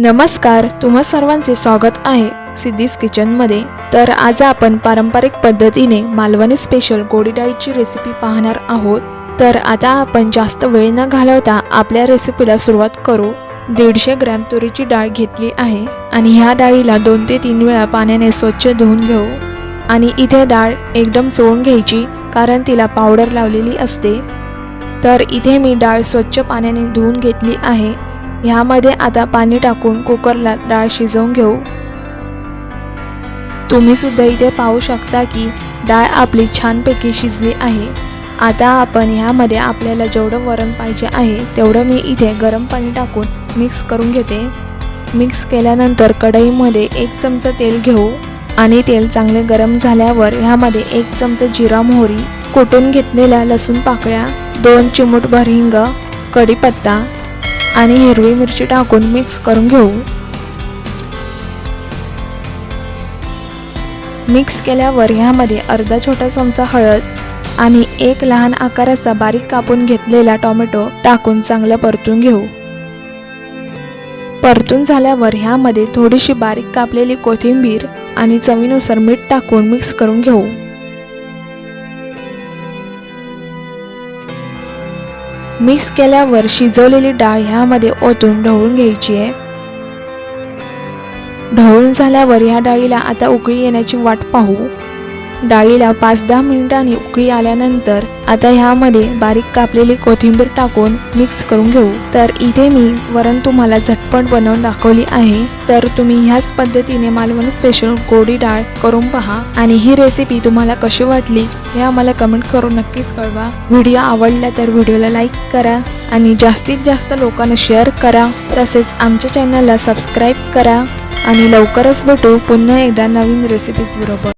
नमस्कार तुम्हा सर्वांचे स्वागत आहे सिद्धीज किचनमध्ये. तर आज आपण पारंपरिक पद्धतीने मालवणी स्पेशल गोडी डाळीची रेसिपी पाहणार आहोत. तर आता आपण जास्त वेळ न घालवता आपल्या रेसिपीला सुरुवात करू. दीडशे ग्रॅम तुरीची डाळ घेतली आहे आणि ह्या डाळीला दोन ते तीन वेळा पाण्याने स्वच्छ धुवून घेऊ. आणि इथे डाळ एकदम चोळून घ्यायची कारण तिला पावडर लावलेली असते. तर इथे मी डाळ स्वच्छ पाण्याने धुवून घेतली आहे. ह्यामध्ये आता पाणी टाकून कुकरला डाळ शिजवून घेऊ. तुम्ही सुद्धा इथे पाहू शकता की डाळ आपली छानपैकी शिजली आहे. आता आपण ह्यामध्ये आपल्याला जेवढं वरण पाहिजे आहे तेवढं मी इथे गरम पाणी टाकून मिक्स करून घेते. मिक्स केल्यानंतर कढईमध्ये एक चमचा तेल घेऊ आणि तेल चांगले गरम झाल्यावर ह्यामध्ये एक चमचा जिरा मोहरी कुटून घेतलेल्या लसूण पाकळ्या दोन चिमूटभर हिंग कढीपत्ता आणि हिरवी मिरची टाकून मिक्स करून घेऊ. मिक्स केल्यावर ह्यामध्ये अर्धा छोटा चमचा हळद आणि एक लहान आकाराचा बारीक कापून घेतलेला टोमॅटो टाकून चांगलं परतून घेऊ. परतून झाल्यावर ह्यामध्ये थोडीशी बारीक कापलेली कोथिंबीर आणि चवीनुसार मीठ टाकून मिक्स करून घेऊ. मिक्स केल्यावर शिजवलेली डाळ ह्यामध्ये ओतून ढवळून घ्यायची आहे. ढवळून झाल्यावर ह्या डाळीला आता उकळी येण्याची वाट पाहू. डाळीला पाच दहा मिनिटांनी उकळी आल्यानंतर आता ह्यामध्ये बारीक कापलेली कोथिंबीर टाकून मिक्स करून घेऊ. तर इथे मी वरण तुम्हाला झटपट बनवून दाखवली आहे. तर तुम्ही ह्याच पद्धतीने मालवणी स्पेशल गोडी डाळ करून पहा आणि ही रेसिपी तुम्हाला कशी वाटली हे आम्हाला कमेंट करून नक्कीच कळवा. व्हिडिओ आवडला तर व्हिडिओला लाईक करा आणि जास्तीत जास्त लोकांना शेअर करा. तसेच आमच्या चॅनलला सबस्क्राईब करा आणि लवकरच भेटू पुन्हा एकदा नवीन रेसिपीज बरोबर.